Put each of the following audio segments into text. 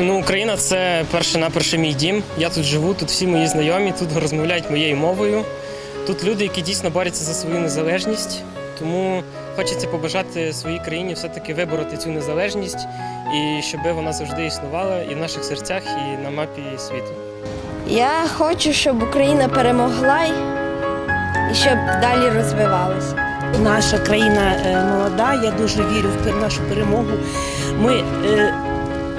Ну, Україна це перше наперше мій дім. Я тут живу, тут всі мої знайомі, тут розмовляють моєю мовою. Тут люди, які дійсно борються за свою незалежність. Тому хочеться побажати своїй країні все-таки вибороти цю незалежність і щоб вона завжди існувала і в наших серцях, і на мапі світу. Я хочу, щоб Україна перемогла і щоб далі розвивалася. Наша країна е, молода, я дуже вірю в нашу перемогу. Ми, е,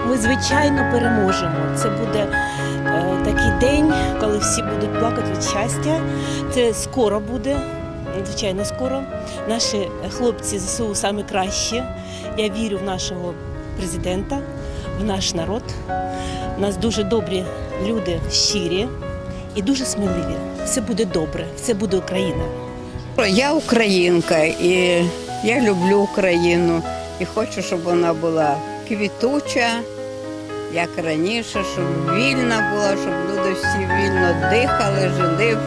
ми звичайно переможемо. Це буде е, такий день, коли всі будуть плакати від щастя. Це скоро буде, звичайно, скоро. Наші хлопці ЗСУ саме кращі. Я вірю в нашого президента, в наш народ. У нас дуже добрі люди, щирі і дуже сміливі. Все буде добре, все буде Україна. Я українка і я люблю Україну і хочу, щоб вона була квітуча, як раніше, щоб вільна була, щоб люди всі вільно дихали, жили.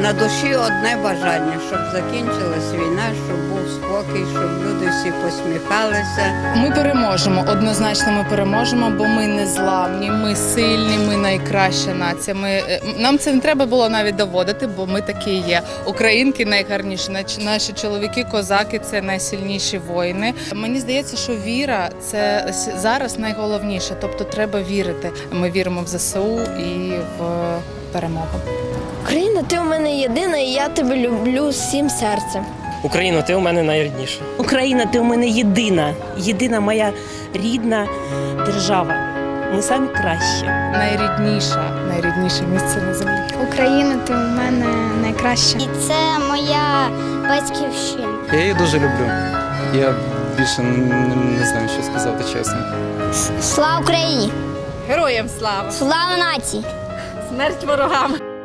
На душі одне бажання, щоб закінчилась війна, щоб був спокій, щоб люди всі посміхалися. Ми переможемо. Однозначно, ми переможемо, бо ми не зламні, ми сильні, ми найкраща нація. Ми е, нам це не треба було навіть доводити, бо ми такі є. Українки найгарніші, наші чоловіки, козаки це найсильніші воїни. Мені здається, що віра це зараз найголовніше. Тобто, треба вірити. Ми віримо в ЗСУ і в перемогу. Україна, ти у мене єдина, і я тебе люблю всім серцем. Україно, ти у мене найрідніша. Україна, ти у мене єдина, єдина моя рідна держава. Ми самі кращі. Найрідніша, найрідніше місце на землі. Україна, ти у мене найкраща. І це моя батьківщина. Я її дуже люблю. Я більше не, не знаю, що сказати чесно. Слава Україні! Героям слава! Слава нації! Смерть ворогам!